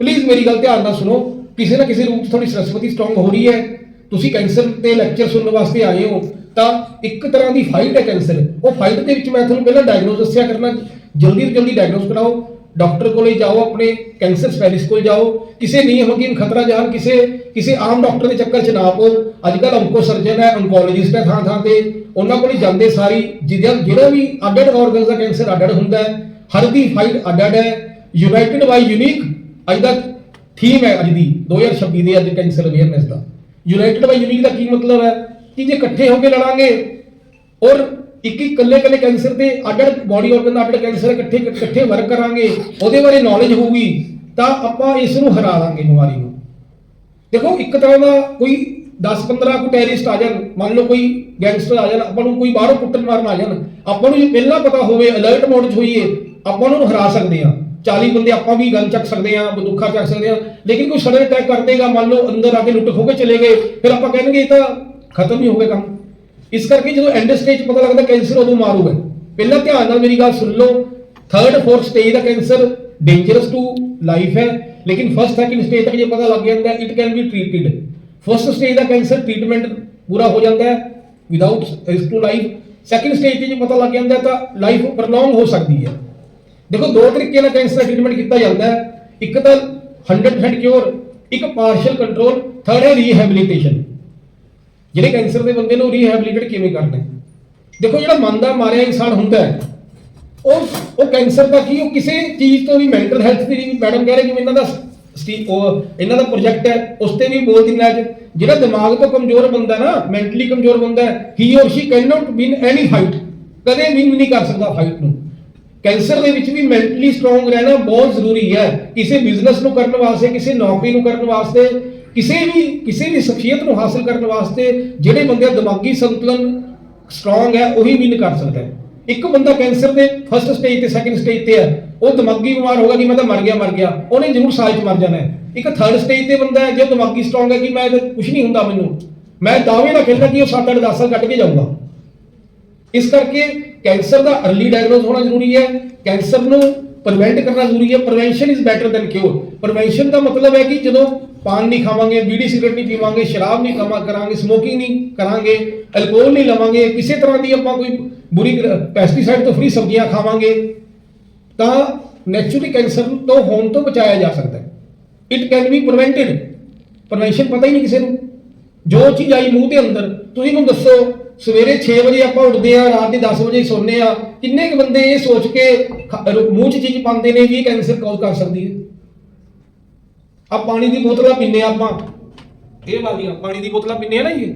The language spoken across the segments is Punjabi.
ਪਲੀਜ਼ ਮੇਰੀ ਗੱਲ ਧਿਆਨ ਨਾਲ ਸੁਣੋ। ਕਿਸੇ ਨਾ ਕਿਸੇ ਰੂਪ 'ਚ ਤੁਹਾਡੀ ਸਰਸਵਤੀ ਸਟਰੋਂਗ ਹੋ ਰਹੀ ਹੈ। ਤੁਸੀਂ ਕੈਂਸਰ ਤੇ ਲੈਕਚਰ ਸੁਣਨ ਵਾਸਤੇ ਆਏ ਹੋ, ਤਾਂ ਇੱਕ ਤਰ੍ਹਾਂ ਦੀ ਫਾਈਟ ਹੈ ਕੈਂਸਰ ਉਹ ਫਾਈਟ ਦੇ ਵਿੱਚ ਮੈਂ ਤੁਹਾਨੂੰ ਪਹਿਲਾਂ ਡਾਇਗਨੋਸ ਦੱਸਿਆ ਕਰਨਾ। ਜਲਦੀ ਤੋਂ ਜਲਦੀ ਡਾਇਗਨੋਸ ਕਰਾਓ। ਡਾਕਟਰ ਕੋਲੇ ਜਾਓ ਆਪਣੇ ਕੈਂਸਰ ਸਪੈਸ਼ਲਿਸਟ ਕੋਲ ਜਾਓ। ਕਿਸੇ ਨਹੀਂ ਹਕੀਮ ਖਤਰਾ ਜਾਨ ਕਿਸੇ ਕਿਸੇ ਆਮ ਡਾਕਟਰ ਦੇ ਚੱਕਰ 'ਚ ਨਾ ਪਓ। ਅੱਜ ਕੱਲ੍ਹ ਅੰਕੋ ਸਰਜਨ ਹੈ ਅੰਕੋਲੋਜਿਸਟ ਹੈ ਥਾਂ ਥਾਂ ਤੇ। ਉਹਨਾਂ ਕੋਲ ਹੀ ਜਾਂਦੇ ਸਾਰੀ, ਜਿਹਦਾ ਜਿਹੜਾ ਵੀ ਅੱਡ-ਅੱਡ ਆਰਗਨਸ ਦਾ ਕੈਂਸਰ ਅੱਡ-ਅੱਡ ਹੁੰਦਾ ਹੈ। ਹਰ ਦੀ ਫਾਈਟ ਅੱਡ-ਅੱਡ ਹੈ। ਯੂਨਾਈਟਿਡ ਬਾਈ ਯੂਨੀਕ ਅੱਜ ਦਾ ਥੀਮ ਹੈ ਅੱਜ ਦੀ 2026 ਦੇ ਅੱਜ ਕੈਂਸਰ ਅਵੇਅਰਨੈਸ ਦਾ। ਯੂਨਾਈਟਿਡ ਬਾਈ ਯੂਨੀਕ ਦਾ ਕੀ ਮਤਲਬ ਹੈ? ਕਿ ਜੇ ਇਕੱਠੇ ਹੋ ਕੇ ਲੜਾਂਗੇ, ਔਰ ਇੱਕ ਇੱਕ ਇਕੱਲੇ ਇਕੱਲੇ ਕੈਂਸਰ ਤੇ ਅੱਡ-ਅੱਡ ਬਾਡੀ ਆਰਗਨ ਦਾ ਅੱਡ ਕੈਂਸਰ ਇਕੱਠੇ ਇਕੱਠੇ ਵਰਕ ਕਰਾਂਗੇ, ਉਹਦੇ ਬਾਰੇ ਨੌਲੇਜ ਹੋਊਗੀ, ਤਾਂ ਆਪਾਂ ਇਸ ਨੂੰ ਹਰਾ ਦਾਂਗੇ ਬਿਮਾਰੀ ਨੂੰ। ਦੇਖੋ, ਇੱਕ ਤਰ੍ਹਾਂ ਦਾ ਕੋਈ 10-15 ਕੋ ਟੈਰਰਿਸਟ ਆ ਜਾਣ, ਮੰਨ ਲਓ ਕੋਈ ਗੈਂਗਸਟਰ ਆ ਜਾਣ, ਆਪਾਂ ਨੂੰ ਕੋਈ ਬਾਹਰੋਂ ਕੁੱਟਣ ਮਾਰਨ ਆ ਜਾਣ, ਆਪਾਂ ਨੂੰ ਜੇ ਪਹਿਲਾਂ ਪਤਾ ਹੋਵੇ ਅਲਰਟ ਮੋਡ 'ਚ ਹੋਈਏ, ਆਪਾਂ ਉਹਨਾਂ ਨੂੰ ਹਰਾ ਸਕਦੇ ਹਾਂ। 40 ਬੰਦੇ ਆਪਾਂ ਵੀ ਗਨ ਚੱਕ ਸਕਦੇ ਹਾਂ ਬੰਦੂਕਾਂ ਚੱਕ ਸਕਦੇ ਹਾਂ, ਲੇਕਿਨ ਕੋਈ ਸਡਨ ਅਟੈਕ ਕਰ ਦੇਗਾ, ਮੰਨ ਲਓ ਅੰਦਰ ਆ ਕੇ ਲੁੱਟ ਖੋ ਕੇ ਚਲੇ ਗਏ, ਫਿਰ ਆਪਾਂ ਕਹਿਣਗੇ ਇਹ ਤਾਂ ਖਤਮ ਹੀ ਹੋ ਗਿਆ ਕੰਮ। ਇਸ ਕਰਕੇ ਜਦੋਂ ਐਂਡ ਸਟੇਜ ਪਤਾ ਲੱਗਦਾ ਕੈਂਸਰ ਉਦੋਂ ਮਾਰੂਗਾ। ਪਹਿਲਾਂ ਧਿਆਨ ਨਾਲ ਮੇਰੀ ਗੱਲ ਸੁਣ ਲਓ ਥਰਡ ਫੋਰਥ ਸਟੇਜ ਦਾ ਕੈਂਸਰ ਡੇਂਜਰਸ ਟੂ ਲਾਈਫ ਹੈ, ਲੇਕਿਨ ਫਸਟ ਸੈਕਿੰਡ ਸਟੇਜ ਤੱਕ ਜੇ ਪਤਾ ਲੱਗ ਜਾਂਦਾ it can be treated first stage the cancer treatment ਪੂਰਾ ਹੋ ਜਾਂਦਾ ਹੈ without risk to life second stage ਤੇ ਜੇ ਪਤਾ ਲੱਗ ਜਾਂਦਾ ਤਾਂ ਲਾਈਫ ਪ੍ਰੋਲੋਂਗ ਹੋ ਸਕਦੀ ਹੈ। ਦੇਖੋ, ਦੋ ਤਰੀਕੇ ਨਾਲ ਕੈਂਸਰ ਦਾ ਟ੍ਰੀਟਮੈਂਟ ਕੀਤਾ ਜਾਂਦਾ ਹੈ। ਇੱਕ ਤਾਂ 100% ਕਿਉਰ ਇੱਕ ਪਾਰਸ਼ਲ ਕੰਟਰੋਲ ਥਰਡ ਹੈ ਰੀਹੈਬਿਲਿਟੇਸ਼ਨ ਜਿਹੜੇ ਕੈਂਸਰ ਦੇ ਬੰਦੇ ਨੂੰ ਰੀਹੈਬਿਲਿਟੇਟ ਕਿਵੇਂ ਕਰਨਾ ਦੇਖੋ, ਜਿਹੜਾ ਮਨ ਦਾ ਮਾਰਿਆ ਇਨਸਾਨ ਹੁੰਦਾ ਹੈ, ਉਹ ਉਹ ਕੈਂਸਰ ਦਾ ਕੀ, ਉਹ ਕਿਸੇ ਚੀਜ਼ ਤੋਂ ਵੀ ਮੈਂਟਲ ਹੈਲਥ ਦੀ ਵੀ ਮੈਡਮ ਕਹਿ ਰਹੇ ਕਿ ਇਹਨਾਂ ਦਾ ਇਹਨਾਂ ਦਾ ਪ੍ਰੋਜੈਕਟ ਹੈ, ਉਸ ਤੇ ਵੀ ਬੋਲ ਦਿੰਦਾ ਅੱਜ ਜਿਹੜਾ ਦਿਮਾਗ ਤੋਂ ਕਮਜ਼ੋਰ ਬੰਦਾ ਨਾ ਮੈਂਟਲੀ ਕਮਜ਼ੋਰ ਬੰਦਾ he or she can not win any fight ਕਦੇ ਵਿਨ ਨਹੀਂ ਕਰ ਸਕਦਾ ਫਾਈਟ ਨੂੰ। ਕੈਂਸਰ ਦੇ ਵਿੱਚ ਵੀ ਮੈਂਟਲੀ ਸਟਰੋਂਗ ਰਹਿਣਾ ਬਹੁਤ ਜ਼ਰੂਰੀ ਹੈ। ਕਿਸੇ ਬਿਜ਼ਨਸ ਨੂੰ ਕਰਨ ਵਾਸਤੇ, ਕਿਸੇ ਨੌਕਰੀ ਨੂੰ ਕਰਨ ਵਾਸਤੇ, ਕਿਸੇ ਵੀ ਕਿਸੇ ਵੀ ਸ਼ਖਸੀਅਤ ਨੂੰ ਹਾਸਲ ਕਰਨ ਵਾਸਤੇ ਜਿਹੜੇ ਬੰਦੇ ਦਿਮਾਗੀ ਸੰਤੁਲਨ ਸਟਰੋਂਗ ਹੈ, ਉਹੀ ਵਿਨ ਕਰ ਸਕਦਾ ਹੈ। ਇੱਕ ਬੰਦਾ ਕੈਂਸਰ ਦੇ ਫਸਟ ਸਟੇਜ ਤੇ ਸੈਕੰਡ ਸਟੇਜ ਤੇ ਹੈ, ਉਹ ਦਿਮਾਗੀ ਬਿਮਾਰ ਹੋਗਾ ਕਿ ਮੈਂ ਤਾਂ ਮਰ ਗਿਆ ਮਰ ਗਿਆ। ਉਹਨੇ ਜ਼ਰੂਰ ਸਾਲ ਚ ਮਰ ਜਾਣਾ ਹੈ। ਇੱਕ ਥਰਡ ਸਟੇਜ ਤੇ ਬੰਦਾ ਹੈ, ਜੋ ਦਿਮਾਗੀ ਸਟਰੋਂਗ ਹੈ ਕਿ ਮੈਂ ਤਾਂ ਕੁਝ ਨਹੀਂ ਹੁੰਦਾ ਮੈਨੂੰ। ਮੈਂ ਦਾਅਵੇ ਨਾਲ ਕਹਿੰਦਾ ਕਿ ਉਹ 7-8 10 ਸਾਲ ਕੱਢ ਕੇ ਜਾਊਗਾ। ਇਸ ਕਰਕੇ ਕੈਂਸਰ ਦਾ अर्ਲੀ ਡਾਇਗਨੋਸ ਹੋਣਾ ਜ਼ਰੂਰੀ ਹੈ। ਕੈਂਸਰ ਨੂੰ ਪ੍ਰੀਵੈਂਟ ਕਰਨਾ ਜ਼ਰੂਰੀ ਹੈ। Prevention is better than cure prevention ਦਾ ਮਤਲਬ ਹੈ ਕਿ ਜਦੋਂ ਪਾਨ ਨਹੀਂ ਖਾਵਾਂਗੇ, ਬੀੜੀ ਸਿਗਰਟ ਨਹੀਂ ਪੀਵਾਂਗੇ, ਸ਼ਰਾਬ ਨਹੀਂ ਖਾਵਾਂ ਕਰਾਂਗੇ ਸਮੋਕਿੰਗ ਨਹੀਂ ਕਰਾਂਗੇ ਅਲਕੋਹਲ ਨਹੀਂ ਲਵਾਂਗੇ, ਕਿਸੇ ਤਰ੍ਹਾਂ ਦੀ ਆਪਾਂ ਕੋਈ ਬੁਰੀ ਪੈਸਟੀਸਾਈਡ ਤੋਂ ਫ੍ਰੀ ਸਬਜ਼ੀਆਂ ਖਾਵਾਂਗੇ, ਤਾਂ ਨੈਚੁਰਲੀ ਕੈਂਸਰ ਤੋਂ ਹੋਣ ਤੋਂ ਬਚਾਇਆ ਜਾ ਸਕਦਾ ਹੈ। It can be prevented prevention ਪਤਾ ਹੀ ਨਹੀਂ ਕਿਸੇ ਨੂੰ। ਜੋ ਚੀਜ਼ ਆਈ ਮੂੰਹ ਦੇ ਅੰਦਰ, ਤੁਸੀਂ ਮੈਨੂੰ ਦੱਸੋ ਸਵੇਰੇ 6 ਵਜੇ ਆਪਾਂ ਉੱਠਦੇ ਆ ਰਾਤ ਦੇ 10 ਵਜੇ ਸੌਂਦੇ ਆ ਕਿੰਨੇ ਕੁ ਬੰਦੇ ਇਹ ਸੋਚ ਕੇ ਮੂੰਹ 'ਚ ਚੀਜ਼ ਪਾਉਂਦੇ ਨੇ ਵੀ ਇਹ ਕੈਂਸਰ ਕਾਜ਼ ਕਰ ਸਕਦੀ ਹੈ? ਆ ਪਾਣੀ ਦੀ ਬੋਤਲਾਂ ਪੀਂਦੇ ਆ ਆਪਾਂ। ਇਹ ਵਾਲੀਆਂ ਪਾਣੀ ਦੀ ਬੋਤਲਾਂ ਪੀਂਦੇ ਆ ਨਾ ਇਹ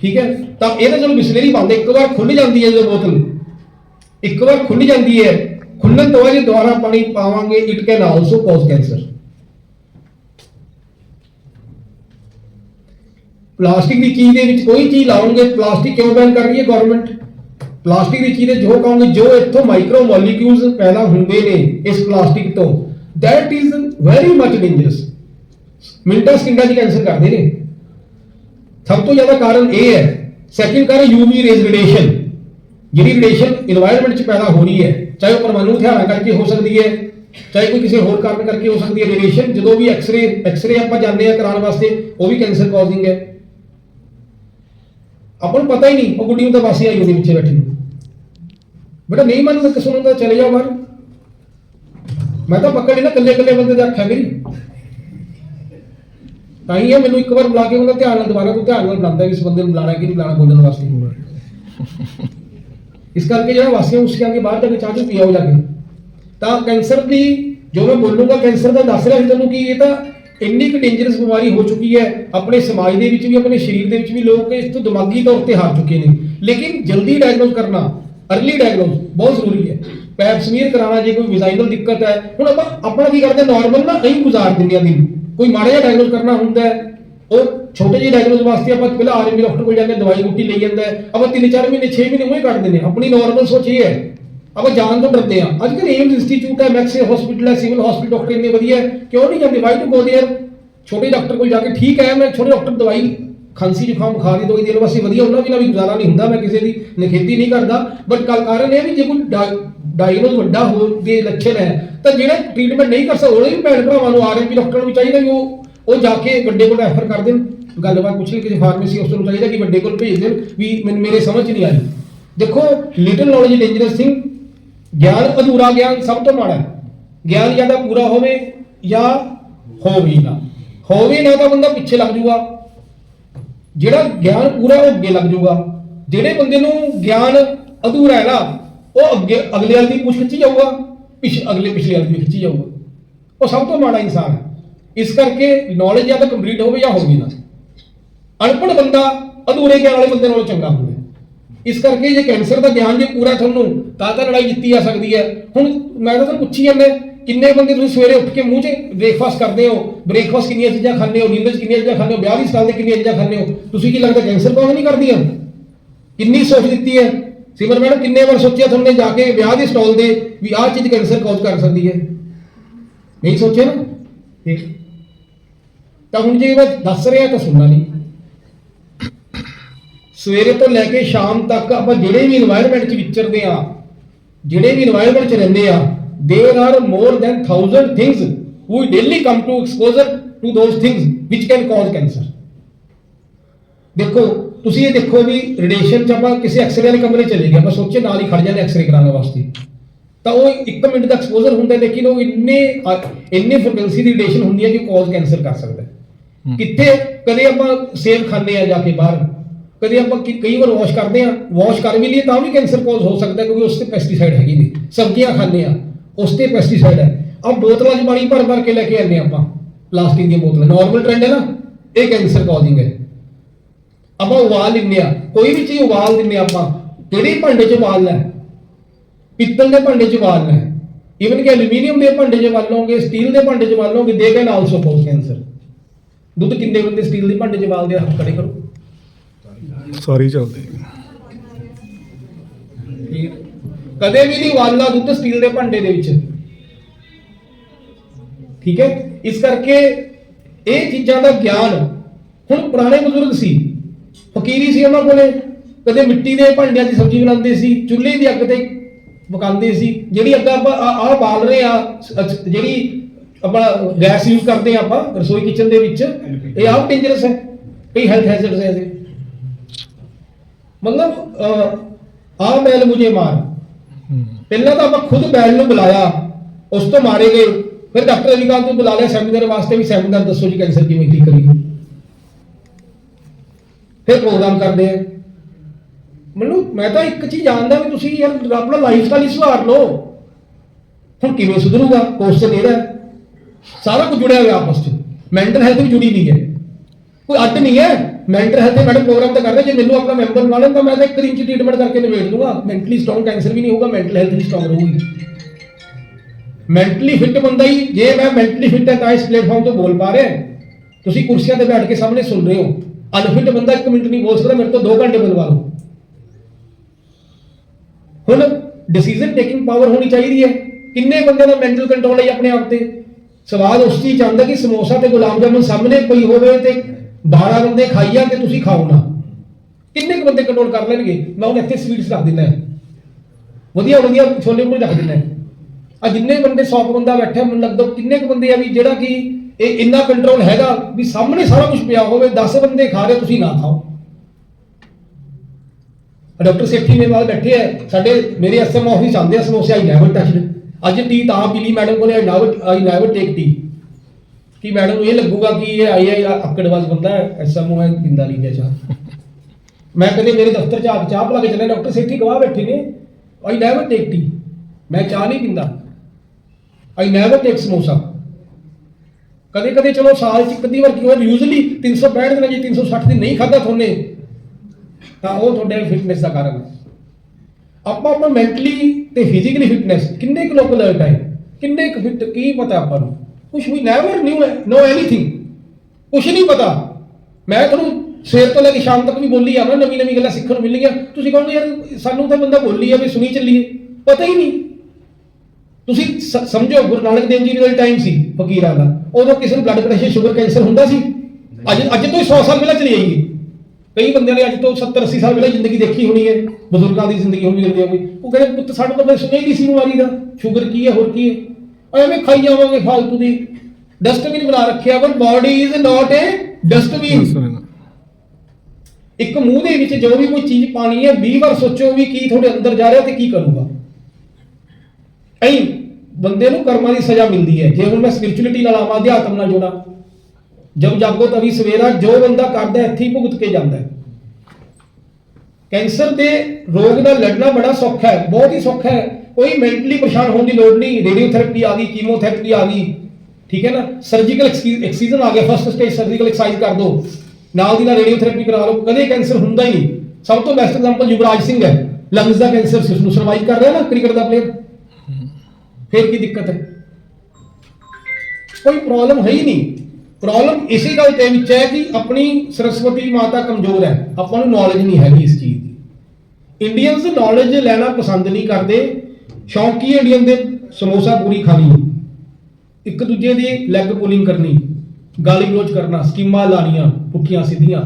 ਠੀਕ ਹੈ? ਤਾਂ ਇਹ ਤਾਂ ਜਦੋਂ ਬਿਸਲੇਰੀ ਪਾਉਂਦੇ। ਇੱਕ ਵਾਰ ਖੁੱਲ ਜਾਂਦੀ ਹੈ ਜਦੋਂ ਬੋਤਲ। ਇੱਕ ਵਾਰ ਖੁੱਲ ਜਾਂਦੀ ਹੈ। ਖੁੱਲਣ ਤੋਂ ਬਾਅਦ ਜੇ ਦੁਬਾਰਾ ਪਾਣੀ ਪਾਵਾਂਗੇ it can also cause cancer plastic ਦੀ ਚੀਜ਼ ਦੇ ਵਿੱਚ ਕੋਈ ਚੀਜ਼ ਲਾਉਂਗੇ ਪਲਾਸਟਿਕ ਕਿਉਂ ਬੈਨ ਕਰ ਰਹੀ ਹੈ ਗਵਰਨਮੈਂਟ ਪਲਾਸਟਿਕ ਦੀ ਚੀਜ਼ ਦੇ ਜੋ ਕਹੋਗੇ, ਜੋ ਇੱਥੋਂ ਮਾਈਕਰੋ ਮੋਲੀਕਿਊਲਸ ਪੈਦਾ ਹੁੰਦੇ ਨੇ ਇਸ ਪਲਾਸਟਿਕ ਤੋਂ that is very much dangerous ਮਿੰਟਾਂ, ਸਕਿੰਟਾਂ 'ਚ ਕੈਂਸਰ ਕਰਦੇ ਨੇ। ਸਭ ਤੋਂ ਜ਼ਿਆਦਾ ਕਾਰਨ ਇਹ ਹੈ ਸੈਕਿੰਡ ਕਾਰਨ ਯੂਵੀ ਰੇਜ਼ ਰੇਡੀਏਸ਼ਨ ਜਿਹੜੀ ਰੇਡੀਏਸ਼ਨ এনवायरमेंट 'ਚ ਪੈਦਾ ਹੋ ਰਹੀ ਹੈ, ਚਾਹੇ ਉਹ ਪਰਮਾਣੂ ਹਥਿਆਰਾਂ ਕਰਕੇ ਹੋ ਸਕਦੀ ਹੈ, ਚਾਹੇ ਕੋਈ ਕਿਸੇ ਹੋਰ ਕਾਰਨ ਕਰਕੇ ਹੋ ਸਕਦੀ ਹੈ ਰੇਡੀਏਸ਼ਨ ਜਦੋਂ ਵੀ ਐਕਸ-ਰੇ ਐਕਸ-ਰੇ ਆਪਾਂ ਜਾਂਦੇ ਆ ਕਰਾਉਣ ਵਾਸਤੇ, ਉਹ ਵੀ ਕੈਂਸਰ ਕਾਜ਼ਿੰਗ ਹੈ। ਆਪਾਂ ਨੂੰ ਪਤਾ ਹੀ ਨਹੀਂ, ਉਹ ਗੁੱਡੀ ਨੂੰ ਤਾਂ ਵਾਸੀ ਆਈ ਉਹਦੇ ਪਿੱਛੇ ਬੈਠੀ। ਨੂੰ ਬੇਟਾ ਨਹੀਂ ਮੰਨਦਾ ਕਿ ਸੁਣਨ ਦਾ ਚਲੇ ਜਾ ਬਾਹਰ। ਮੈਂ ਤਾਂ ਪਕੜ ਲੈਣਾ ਕੱਲੇ ਕੱਲੇ ਬੰਦੇ ਦਾ ਅੱਖਾਂ ਮੇਰੀ ਤਾਂ ਹੀ ਇਹ ਮੈਨੂੰ ਇੱਕ ਵਾਰ ਬੁਲਾ ਕੇ ਉਹਦਾ ਧਿਆਨ ਨਾਲ ਦੁਬਾਰਾ ਤੋਂ ਧਿਆਨ ਨਾਲ ਬੁਲਾਉਂਦਾ ਵੀ ਇਸ ਬੰਦੇ ਨੂੰ ਬੁਲਾਣਾ ਕਿ ਨਹੀਂ ਬੁਲਾਣਾ, ਬੋਲਣ ਵਾਸਤੇ। ਇਸ ਕਰਕੇ ਜਿਹੜਾ ਵਾਸੀਆਂ ਉਸ ਕੇ ਬਾਹਰ ਜਾ ਕੇ ਚਾਹ ਚੂ ਪੀਆਓ ਜਾ ਕੇ। ਤਾਂ ਕੈਂਸਰ ਦੀ, ਜੋ ਮੈਂ ਬੋਲੂਗਾ, ਕੈਂਸਰ ਦਾ ਦੱਸ ਰਿਹਾ ਸੀ ਤੁਹਾਨੂੰ ਕਿ ਇਹ ਤਾਂ ਇੰਨੀ ਕੁ ਡੇਂਜਰਸ ਬਿਮਾਰੀ ਹੋ ਚੁੱਕੀ ਹੈ ਆਪਣੇ ਸਮਾਜ ਦੇ ਵਿੱਚ ਵੀ ਆਪਣੇ ਸਰੀਰ ਦੇ ਵਿੱਚ ਵੀ ਲੋਕ ਇਸ ਤੋਂ ਦਿਮਾਗੀ ਤੌਰ ਤੇ ਹਾਰ ਚੁੱਕੇ ਨੇ। ਲੇਕਿਨ ਜਲਦੀ ਡਾਇਗਨੋਸ ਕਰਨਾ अर्ਲੀ ਡਾਇਗਨੋਸ ਬਹੁਤ ਜ਼ਰੂਰੀ ਹੈ। ਪੈਪ ਸਮੀਅਰ ਕਰਾਉਣਾ ਜੇ ਕੋਈ ਵਿਜ਼ਾਈਨਲ ਦਿੱਕਤ ਹੈ ਹੁਣ ਆਪਾਂ ਆਪਣਾ ਕੀ ਕਰਦੇ ਨਾਰਮਲ ਨਾ ਅਹੀਂ ਗੁਜ਼ਾਰ ਦਿੰਦੇ ਆ ਦਿਨ। ਕੋਈ ਮਾੜਾ ਜਿਹਾ ਡਾਇਗਨੋਸ ਕਰਨਾ ਹੁੰਦਾ ਹੈ ਉਹ ਛੋਟੇ ਜਿਹੇ ਡਾਇਗਨੋਸ ਵਾਸਤੇ ਆਪਾਂ ਪਹਿਲਾਂ ਆਰਮੀ ਡਾਕਟਰ ਕੋਲ ਜਾਂਦੇ ਹਾਂ, ਦਵਾਈ ਬੂਟੀ ਲਈ ਜਾਂਦਾ ਆਪਾਂ 3-4 ਮਹੀਨੇ 6 ਮਹੀਨੇ ਉਹੀ ਕੱਢ ਦਿੰਦੇ ਹਾਂ। ਆਪਣੀ ਨਾਰਮਲ ਸੋਚ ਇਹ ਹੈ। ਆਪਾਂ ਜਾਣ ਤੋਂ ਡਰਦੇ ਆ ਅੱਜ ਕੱਲ੍ਹ ਏਮਸ ਇੰਸਟੀਚਿਊਟ ਹੈ ਮੈਕਸੇ ਹਸਪੀਟਲ ਹੈ ਸਿਵਲ ਹਸਪੀਟਲ ਡਾਕਟਰ ਇੰਨੇ ਵਧੀਆ ਹੈ ਕਿਉਂ ਨਹੀਂ ਜਾਂਦੇ ਵਾਈ ਟੂ ਗੋ देयर ਛੋਟੇ ਡਾਕਟਰ ਕੋਲ ਜਾ ਕੇ ਠੀਕ ਹੈ ਮੈਂ ਛੋਟੇ ਡਾਕਟਰ ਦਵਾਈ ਖਾਂਸੀ ਜ਼ੁਕਾਮ ਬੁਖਾਰ ਦੀ ਦਵਾਈ ਦੇਣ ਵਾਸਤੇ ਵਧੀਆ ਉਹਨਾਂ ਬਿਨਾਂ ਵੀ ਗੁਜ਼ਾਰਾ ਨਹੀਂ ਹੁੰਦਾ ਮੈਂ ਕਿਸੇ ਦੀ ਨਿਖੇਧੀ ਨਹੀਂ ਕਰਦਾ ਬਟ ਕੱਲ ਕਾਰਨ ਇਹ ਵੀ ਜੇ ਕੋਈ ਡਾਇਗਨੋਸ ਵੱਡਾ ਹੋ ਦੇ ਲੱਛਣ ਹੈ ਤਾਂ ਜਿਹੜੇ ਟ੍ਰੀਟਮੈਂਟ ਨਹੀਂ ਕਰ ਸਕਦੇ ਉਹਦੇ ਵੀ ਭੈਣ ਭਰਾਵਾਂ ਨੂੰ ਆਰਐਮਪੀ ਡਾਕਟਰ ਨੂੰ ਵੀ ਚਾਹੀਦਾ ਵੀ ਉਹ ਉਹ ਜਾ ਕੇ ਵੱਡੇ ਕੋਲ ਰੈਫਰ ਕਰ ਦੇਣ ਗੱਲਬਾਤ ਪੁੱਛ ਲਈ ਕਿਸੇ ਫਾਰਮੇਸੀ ਉਸ ਨੂੰ ਚਾਹੀਦਾ ਕਿ ਵੱਡੇ ਕੋਲ ਭੇਜ ਦੇਣ ਵੀ ਮੈਨੂੰ ਮੇਰੇ ਸਮਝ 'ਚ ਨਹੀਂ ਆਈ ਦੇਖੋ ਲਿਟਲ ਨੌਲੇਜ ਡੇਂਜਰਸ ਥਿੰਗ ਗਿਆਨ ਅਧੂਰਾ ਗਿਆਨ ਸਭ ਤੋਂ ਮਾੜਾ ਹੈ। ਗਿਆਨ ਜਾਂ ਤਾਂ ਪੂਰਾ ਹੋਵੇ ਜਾਂ ਹੋਵੇ ਨਾ। ਹੋਵੇ ਨਾ ਤਾਂ ਬੰਦਾ ਪਿੱਛੇ ਲੱਗ ਜੂਗਾ। ਜਿਹੜਾ ਗਿਆਨ ਪੂਰਾ ਉਹ ਅੱਗੇ ਲੱਗ ਜੂਗਾ। ਜਿਹੜੇ ਬੰਦੇ ਨੂੰ ਗਿਆਨ ਅਧੂਰਾ ਹੈ ਨਾ, ਉਹ ਅੱਗੇ ਅਗਲੇ ਵਾਲੀ ਦੀ ਪੁੱਛ ਖਿੱਚੀ ਜਾਊਗਾ, ਪਿਛ, ਅਗਲੇ ਪਿਛਲੇ ਵਾਲੀ ਦੀ ਖਿੱਚੀ ਜਾਊਗਾ। ਉਹ ਸਭ ਤੋਂ ਮਾੜਾ ਇਨਸਾਨ ਹੈ। ਇਸ ਕਰਕੇ ਨੌਲੇਜ ਜਾਂ ਤਾਂ ਕੰਪਲੀਟ ਹੋਵੇ ਜਾਂ ਹੋਵੇ ਨਾ। ਅਨਪੜ੍ਹ ਬੰਦਾ ਅਧੂਰੇ ਗਿਆਨ ਵਾਲੇ ਬੰਦੇ ਨਾਲੋਂ ਚੰਗਾ ਹੁੰਦਾ ਇਸ ਕਰਕੇ ਜੇ ਕੈਂਸਰ ਦਾ ਗਿਆਨ ਜੇ ਪੂਰਾ ਤੁਹਾਨੂੰ, ਤਾਂ ਤਾਂ ਲੜਾਈ ਜਿੱਤੀ ਜਾ ਸਕਦੀ ਹੈ। ਹੁਣ ਮੈਂ ਤਾਂ ਤੁਹਾਨੂੰ ਪੁੱਛੀ ਜਾਂਦਾ, ਕਿੰਨੇ ਬੰਦੇ ਤੁਸੀਂ ਸਵੇਰੇ ਉੱਠ ਕੇ ਮੂੰਹ 'ਚ ਬ੍ਰੇਕਫਾਸਟ ਕਰਦੇ ਹੋ? ਬ੍ਰੇਕਫਾਸਟ ਕਿੰਨੀਆਂ ਚੀਜ਼ਾਂ ਖਾਂਦੇ ਹੋ? ਨੀਂਦ 'ਚ ਕਿੰਨੀਆਂ ਚੀਜ਼ਾਂ ਖਾਂਦੇ ਹੋ? ਵਿਆਹ ਦੀ ਸਟਾਈਲ ਦੇ ਕਿੰਨੀਆਂ ਚੀਜ਼ਾਂ ਖਾਂਦੇ ਹੋ? ਤੁਸੀਂ ਕੀ ਲੱਗਦਾ ਕੈਂਸਰ ਕੌਣ ਨਹੀਂ ਕਰਦੀਆਂ ਕਿੰਨੀ ਸੋਚ ਦਿੱਤੀ ਹੈ? ਸਿਮਰ ਮੈਡਮ, ਕਿੰਨੇ ਵਾਰ ਸੋਚਿਆ ਤੁਹਾਨੂੰ ਜਾ ਕੇ ਵਿਆਹ ਦੇ ਸਟਾਲ ਦੇ ਵੀ ਆਹ ਚੀਜ਼ ਕੈਂਸਰ ਕਾਜ਼ ਕਰ ਸਕਦੀ ਹੈ? ਨਹੀਂ ਸੋਚਿਆ ਨਾ? ਠੀਕ ਤਾਂ ਹੁਣ ਜੇ ਮੈਂ ਦੱਸ ਰਿਹਾ ਤਾਂ ਸੁਣਨਾ ਨਹੀਂ। ਸਵੇਰੇ ਤੋਂ ਲੈ ਕੇ ਸ਼ਾਮ ਤੱਕ ਆਪਾਂ ਜਿਹੜੇ ਵੀ এনवायरमेंट 'ਚ ਵਿਚਰਦੇ ਆ ਜਿਹੜੇ ਵੀ এনवायरमेंट 'ਚ ਰਹਿੰਦੇ ਆ there are more than 1000 things who daily come to exposure to those things which can cause cancer. ਦੇਖੋ ਤੁਸੀਂ ਇਹ ਦੇਖੋ ਵੀ ਰੇਡੀਏਸ਼ਨ ਚ ਆਪਾਂ ਕਿਸੇ ਐਕਸਰੇ ਵਾਲੇ ਕਮਰੇ ਚਲੇ ਗਏ ਆਪਾਂ ਸੋਚੇ ਨਾਲ ਹੀ ਖੜ ਜਾਂਦੇ ਐਕਸਰੇ ਕਰਾਉਣ ਵਾਸਤੇ। ਤਾਂ ਉਹ ਇੱਕ ਮਿੰਟ ਦਾ ਐਕਸਪੋਜ਼ਰ ਹੁੰਦਾ ਲੇਕਿਨ ਉਹ ਇੰਨੇ ਇੰਨੇ ਫ੍ਰੀਕਵੈਂਸੀ ਦੀ ਰੇਡੀਏਸ਼ਨ ਹੁੰਦੀ ਹੈ ਕਿ ਕਾਜ਼ ਕੈਂਸਰ ਕਰ ਸਕਦਾ ਕਿੱਥੇ? ਕਦੇ ਆਪਾਂ ਸੇਬ ਖਾਂਦੇ ਆ ਜਾ ਕੇ ਬਾਹਰ। ਕਦੇ ਆਪਾਂ ਕਿ- ਕਈ ਵਾਰ ਵਾਸ਼ ਕਰਦੇ ਆ ਵਾਸ਼ ਕਰ ਵੀ ਲਈਏ ਤਾਂ ਵੀ ਕੈਂਸਰ ਕਾਜ਼ ਹੋ ਸਕਦਾ ਹੈ, ਕਿਉਂਕਿ ਉਸ ਤੇ ਪੈਸਟੀਸਾਈਡ ਹੈਗੇ ਨੇ ਸਬਜ਼ੀਆਂ ਖਾਂਦੇ ਆ ਉਸ ਤੇ ਪੈਸਟੀਸਾਈਡ ਹੈ। ਆ ਬੋਤਲਾਂ 'ਚ ਪਾਣੀ ਭਰ ਭਰ ਕੇ ਲੈ ਕੇ ਆਉਂਦੇ ਹਾਂ ਆਪਾਂ ਪਲਾਸਟਿਕ ਦੀਆਂ ਬੋਤਲਾਂ। ਨਾਰਮਲ ਟ੍ਰੈਂਡ ਹੈ ਨਾ ਇਹ ਕੈਂਸਰ ਕਾਜ਼ਿੰਗ ਹੈ। ਆਪਾਂ ਉਬਾਲ ਲੈਂਦੇ ਆ ਕੋਈ ਵੀ ਚੀਜ਼ ਉਬਾਲ ਦਿੰਦੇ ਹਾਂ ਆਪਾਂ ਕਿਹੜੇ ਭਾਂਡੇ 'ਚ ਉਬਾਲਣਾ ਹੈ ਪਿੱਤਲ ਦੇ ਭਾਂਡੇ 'ਚ ਉਬਾਲਣਾ ਹੈ। ਇਵਨ ਕਿ ਐਲੂਮੀਨੀਅਮ ਦੇ ਭਾਂਡੇ 'ਚ ਉਬਾਲੋਗੇ ਸਟੀਲ ਦੇ ਭਾਂਡੇ 'ਚ ਉਬਾਲੋਗੇ they can also cause cancer ਦੁੱਧ ਕਿੰਨੇ ਬੰਦੇ ਸਟੀਲ ਦੇ ਭਾਂਡੇ 'ਚ ਉਬਾਲਦੇ ਆ? ਹੱਥ ਖੜੇ ਕਰੋ। ਸਾਰੀ ਚੱਲਦੇ ਠੀਕ। ਹੈ। ਕਦੇ ਵੀ ਨਹੀਂ ਉਬਾਲਣਾ ਦੁੱਧ ਸਟੀਲ ਦੇ ਭਾਂਡੇ ਦੇ ਵਿੱਚ। ਠੀਕ ਹੈ? ਇਸ ਕਰਕੇ ਇਹ ਚੀਜ਼ਾਂ ਦਾ ਗਿਆਨ ਹੁਣ ਪੁਰਾਣੇ ਬਜ਼ੁਰਗ ਸੀ। ਫਕੀਰੀ ਸੀ ਉਹਨਾਂ ਕੋਲੇ। ਕਦੇ ਮਿੱਟੀ ਦੇ ਭਾਂਡਿਆਂ 'ਚ ਸਬਜ਼ੀ ਬਣਾਉਂਦੇ ਸੀ, ਚੁੱਲ੍ਹੇ ਦੀ ਅੱਗ ਤੇ ਪਕਾਉਂਦੇ ਸੀ। ਜਿਹੜੀ ਅੱਗ ਆਪਾਂ ਆ ਬਾਲ ਰਹੇ ਆ, ਸ- ਅ- ਜਿਹੜੀ ਆਪਾਂ ਗੈਸ ਯੂਜ਼ ਕਰਦੇ ਆ ਆਪਾਂ, ਰਸੋਈ ਕਿਚਨ ਦੇ ਵਿੱਚ, ਇਹ ਆਪ ਡੇਂਜਰਸ ਹੈ। ਕਈ ਹੈਲਥ ਹੈਜ਼ਰਡਸ ਹੈ ਇਹਦੇ। ਮਤਲਬ ਆ ਬੈਲ ਮੁਝੇ ਮਾਰ। ਪਹਿਲਾਂ ਤਾਂ ਆਪਾਂ ਖੁਦ ਬੈਲ ਨੂੰ ਬੁਲਾਇਆ, ਉਸ ਤੋਂ ਮਾਰੇ ਗਏ। ਫਿਰ ਡਾਕਟਰ ਅਲੀਕਾਲ ਤੋਂ ਬੁਲਾ ਲਿਆ ਸੈਮੀਨਾਰ ਵਾਸਤੇ ਵੀ ਸੈਮੀਨਾਰ ਦੱਸੋ ਜੀ ਕੈਂਸਰ ਕਿਵੇਂ ਠੀਕ ਕਰੀਏ। ਫਿਰ ਪ੍ਰੋਗਰਾਮ ਕਰਦੇ ਆ। ਮੈਨੂੰ ਮੈਂ ਤਾਂ ਇੱਕ ਚੀਜ਼ ਜਾਣਦਾ ਵੀ ਤੁਸੀਂ ਯਾਰ ਆਪਣਾ ਲਾਈਫ ਸਟਾਈਲ ਹੀ ਸੁਧਾਰ ਲਓ। ਹੁਣ ਕਿਵੇਂ ਸੁਧਰੂਗਾ? ਕੁਐਸਚਨ ਇਹਦਾ ਸਾਰਾ ਕੁਝ ਜੁੜਿਆ ਹੋਇਆ ਆਪਸ ਵਿੱਚ ਮੈਂਟਲ ਹੈਲਥ ਵੀ ਜੁੜੀ ਹੋਈ ਹੈ। ਕੋਈ ਅੱਡ ਨਹੀਂ ਹੈ। ਮੈਂਟਲ ਹੈਲਥ ਦੇ ਮੈਡਮ ਪ੍ਰੋਗਰਾਮ ਤਾਂ ਕਰਦੇ ਜੇ ਮੈਨੂੰ ਆਪਣਾ ਮੈਂਬਰ ਬਣਾ ਲੈਣ ਤਾਂ ਮੈਂ ਤਾਂ ਇੱਕ ਦਿਨ ਚ ਟ੍ਰੀਟਮੈਂਟ ਕਰਕੇ ਨਿਬੇੜ ਦੂੰਗਾ। ਮੈਂਟਲੀ ਸਟਰੋਂਗ ਕੈਂਸਰ ਵੀ ਨਹੀਂ ਹੋਊਗਾ ਮੈਂਟਲ ਹੈਲਥ ਵੀ ਸਟਰੋਂਗ ਰਹੂਗੀ। ਮੈਂਟਲੀ ਫਿੱਟ ਬੰਦਾ ਹੀ, ਜੇ ਮੈਂ ਮੈਂਟਲੀ ਫਿੱਟ ਹੈ ਤਾਂ ਇਸ ਪਲੇਟਫਾਰਮ ਤੋਂ ਬੋਲ ਪਾ ਰਿਹਾ। ਤੁਸੀਂ ਕੁਰਸੀਆਂ ਤੇ ਬੈਠ ਕੇ ਸਾਹਮਣੇ ਸੁਣ ਰਹੇ ਹੋ। ਅਨਫਿਟ ਬੰਦਾ 1 ਮਿੰਟ ਨਹੀਂ ਬੋਲ ਸਕਦਾ, ਮੇਰੇ ਤੋਂ 2 ਘੰਟੇ ਬੁਲਵਾ ਲਓ। ਹੁਣ ਡਿਸੀਜਨ ਟੇਕਿੰਗ ਪਾਵਰ ਹੋਣੀ ਚਾਹੀਦੀ ਹੈ। ਕਿੰਨੇ ਬੰਦੇ ਦਾ ਮੈਂਟਲ ਕੰਟਰੋਲ ਹੈ ਆਪਣੇ ਆਪ ਤੇ? ਸਵਾਲ ਉਸ ਚੀਜ਼ 'ਚ ਆਉਂਦਾ ਕਿ ਸਮੋਸਾ ਤੇ ਗੁਲਾਬ ਜਾਮੁਨ ਸਾਹਮਣੇ ਪਈ ਹੋਵੇ ਤੇ 12 ਬੰਦੇ ਖਾਈਆ ਤੇ ਤੁਸੀਂ ਖਾਓ ਨਾ। ਕਿੰਨੇ ਕੁ ਬੰਦੇ ਕੰਟਰੋਲ ਕਰ ਲੈਣਗੇ? ਮੈਂ ਹੁਣ ਇੱਥੇ ਸਵੀਟਸ ਰੱਖ ਦਿੰਦਾ। ਵਧੀਆ ਵਧੀਆ ਛੋਲੇ ਪੂਰੀ ਰੱਖ ਦਿੰਦਾ। ਆ ਜਿੰਨੇ ਬੰਦੇ 100 ਬੰਦਾ ਬੈਠਾ, ਮੈਨੂੰ ਲੱਗਦਾ ਕਿੰਨੇ ਕੁ ਬੰਦੇ ਆ ਵੀ ਜਿਹੜਾ ਕਿ ਇਹ ਇੰਨਾ ਕੰਟਰੋਲ ਹੈਗਾ ਵੀ ਸਾਹਮਣੇ ਸਾਰਾ ਕੁਝ ਪਿਆ ਹੋਵੇ 10 ਬੰਦੇ ਖਾ ਰਹੇ, ਤੁਸੀਂ ਨਾ ਖਾਓ। ਡਾਕਟਰ ਸੇਠੀ ਮੇਰੇ ਨਾਲ ਬੈਠੇ ਆ। ਸਾਡੇ, ਮੇਰੇ ਐਸਐਮ ਆਫਿਸ ਆਉਂਦੇ ਆ ਸਮੋਸੇ ਆਈ ਨੈਵਰ ਟੱਚਡ ਅੱਜ ਟੀ ਤਾਂ ਪੀਲੀ ਮੈਡਮ ਕੋਲੇ I never I never take tea ਕਿ ਮੈਡਮ ਨੂੰ ਇਹ ਲੱਗੂਗਾ ਕਿ ਇਹ ਆਈ ਹੈ ਅਕੜਵਾਜ ਬੰਦਾ ਹੈ ਐਸਐਮਓ ਹੈ, ਪਿੰਦਾ ਨਹੀਂ ਪਿਆ ਚਾਹ। ਮੈਂ ਕਦੇ ਮੇਰੇ ਦਫ਼ਤਰ ਚ ਆ ਕੇ ਚਾਹ ਪਿਲਾ ਕੇ ਚੱਲਿਆ ਡਾਕਟਰ ਸੇਠੀ ਗਵਾਹ ਬੈਠੇ ਨੇ। I never take tea. ਮੈਂ ਚਾਹ ਨਹੀਂ ਪੀਂਦਾ। I never take samosa. ਕਦੇ ਕਦੇ ਚਲੋ ਸਾਲ ਚ ਇੱਕ ਅੱਧੀ ਵਾਰ ਕੀ ਹੋਇਆ ਯੂਜ਼ਲੀ 365 ਦਿਨਾਂ ਜੀ 360 ਦਿਨ ਨਹੀਂ ਖਾਦਾ ਤੁਹਾਨੇ ਤਾਂ ਉਹ ਤੁਹਾਡੇ ਫਿਟਨੈਸ ਦਾ ਕਾਰਨ ਹੈ। ਆਪਾਂ ਆਪਣਾ ਮੈਂਟਲੀ ਤੇ ਫਿਜ਼ੀਕਲੀ ਫਿਟਨੈਸ ਕਿੰਨੇ ਕੁ ਲੋਕ ਅਲਰਟ ਹੈ ਕਿੰਨੇ ਕੁ ਫਿਟ ਕੀ ਪਤਾ ਆਪਾਂ ਨੂੰ? ਕੁਛ ਵੀ ਨੈਵਰ ਨਿਊ ਨੋ ਐਨੀਥਿੰਗ ਕੁਝ ਨਹੀਂ ਪਤਾ। ਮੈਂ ਤੁਹਾਨੂੰ ਸਵੇਰ ਤੋਂ ਲੈ ਕੇ ਸ਼ਾਮ ਤੱਕ ਵੀ ਬੋਲੀ ਆ ਨਵੀਂ ਨਵੀਂ ਗੱਲਾਂ ਸਿੱਖਣ ਨੂੰ ਮਿਲੀਆਂ। ਤੁਸੀਂ ਕਹੋਗੇ, ਯਾਰ, ਸਾਨੂੰ ਤਾਂ ਬੰਦਾ ਬੋਲੀ ਆ ਵੀ ਸੁਣੀ ਚੱਲੀਏ। ਪਤਾ ਹੀ ਨਹੀਂ। ਤੁਸੀਂ ਸਮਝੋ, ਗੁਰੂ ਨਾਨਕ ਦੇਵ ਜੀ ਦੇ ਟਾਈਮ ਸੀ, ਫਕੀਰਾਂ ਦਾ, ਉਦੋਂ ਕਿਸੇ ਨੂੰ ਬਲੱਡ ਪ੍ਰੈਸ਼ਰ ਸ਼ੂਗਰ ਕੈਂਸਰ ਹੁੰਦਾ ਸੀ। ਅੱਜ ਅੱਜ ਤੋਂ ਹੀ 100 ਸਾਲ ਪਹਿਲਾਂ ਚਲੀ ਜਾਈਏ ਕਈ ਬੰਦਿਆਂ ਨੇ ਅੱਜ ਤੋਂ 70 80 ਸਾਲ ਪਹਿਲਾਂ ਜ਼ਿੰਦਗੀ ਦੇਖੀ ਹੋਣੀ ਹੈ। ਬਜ਼ੁਰਗਾਂ ਦੀ ਜ਼ਿੰਦਗੀ ਹੋਣੀ ਜਾਂਦੀ ਹੋਈ ਉਹ ਕਹਿੰਦੇ, ਪੁੱਤ, ਸਾਡਾ ਤਾਂ ਬਸ ਸੁਣਿਆ ਹੀ ਨਹੀਂ ਸੀ ਬਿਮਾਰੀ ਦਾ। ਸ਼ੂਗਰ ਕੀ ਹੈ, ਹੋਰ ਕੀ ਹੈ? ਐਵੇਂ ਖਾਈ ਜਾਵਾਂਗੇ ਫਾਲਤੂ ਦੀ। ਡਸਟਬਿਨ ਬਣਾ ਰੱਖਿਆ ਪਰ body is not a dustbin ਇੱਕ ਮੂੰਹ ਦੇ ਵਿੱਚ ਜੋ ਵੀ ਕੋਈ ਚੀਜ਼ ਪਾਣੀ ਹੈ 20 ਵਾਰ ਸੋਚੋ ਵੀ ਕੀ ਤੁਹਾਡੇ ਅੰਦਰ ਜਾ ਰਿਹਾ ਤੇ ਕੀ ਕਰੂਗਾ। ਐਂ ਬੰਦੇ ਨੂੰ ਕਰਮਾਂ ਦੀ ਸਜ਼ਾ ਮਿਲਦੀ ਹੈ। ਜੇ ਹੁਣ ਮੈਂ ਸਪਿਰਚੁਅਲਿਟੀ ਨਾਲ ਆਵਾਂ ਅਧਿਆਤਮ ਨਾਲ ਜੋੜਾਂ ਜਦ ਜਾਗੋ ਤਵੀ ਸਵੇਰਾ ਜੋ ਬੰਦਾ ਕਰਦਾ ਇੱਥੇ ਹੀ ਭੁਗਤ ਕੇ ਜਾਂਦਾ ਹੈ। ਕੈਂਸਰ ਦੇ ਰੋਗ ਦਾ ਲੜਨਾ ਬੜਾ ਸੌਖਾ ਹੈ, ਬਹੁਤ ਹੀ ਸੌਖਾ ਹੈ। ਕੋਈ ਮੈਂਟਲੀ ਪਰੇਸ਼ਾਨ ਹੋਣ ਦੀ ਲੋੜ ਨਹੀਂ, ਰੇਡੀਓਥੈਰੇਪੀ ਆ ਗਈ, ਕੀਮੋਥੈਰੇਪੀ ਆ ਗਈ, ਠੀਕ ਹੈ ਨਾ? ਸਰਜੀਕਲ ਐਕਸੀਜਨ ਆ ਗਿਆ ਫਸਟ ਸਟੇਜ ਸਰਜੀਕਲ ਐਕਸਾਈਜ਼ ਕਰ ਦੋ। ਨਾਲ ਦੀ ਨਾਲ ਰੇਡੀਓਥੈਰੇਪੀ ਕਰਾ ਲਓ, ਕਦੇ ਕੈਂਸਰ ਹੁੰਦਾ ਹੀ ਨਹੀਂ। ਸਭ ਤੋਂ ਬੈਸਟ ਐਗਜ਼ਾਮਪਲ ਯੁਵਰਾਜ ਸਿੰਘ ਹੈ ਲੰਗਸ ਦਾ ਕੈਂਸਰ ਸੀ, ਉਸਨੂੰ ਸਰਵਾਈਵ ਕਰ ਰਿਹਾ ਨਾ, ਕ੍ਰਿਕਟ ਦਾ ਪਲੇਅਰ ਫਿਰ ਕੀ ਦਿੱਕਤ ਹੈ? ਕੋਈ ਪ੍ਰੋਬਲਮ ਹੈ ਹੀ ਨਹੀਂ। ਪ੍ਰੋਬਲਮ ਇਸੇ ਗੱਲ ਤੇ ਵਿੱਚ ਹੈ ਕਿ ਆਪਣੀ ਸਰਸਵਤੀ ਮਾਤਾ ਕਮਜ਼ੋਰ ਹੈ, ਆਪਾਂ ਨੂੰ ਨੌਲੇਜ ਨਹੀਂ ਹੈਗੀ ਇਸ ਚੀਜ਼ ਇੰਡੀਅਨਸ ਨੌਲੇਜ ਲੈਣਾ ਪਸੰਦ ਨਹੀਂ ਕਰਦੇ, ਸ਼ੌਂਕੀ ਇੰਡੀਅਨ ਦੇ ਸਮੋਸਾ ਪੂਰੀ ਖਾਣੀ। ਇੱਕ ਦੂਜੇ ਦੀ ਲੈਗ ਪੁਲਿੰਗ ਕਰਨੀ ਗਾਲੀ ਗਲੋਚ ਕਰਨਾ, ਸਕੀਮਾਂ ਲਾਣੀਆਂ ਭੁੱਖੀਆਂ ਸਿੱਧੀਆਂ।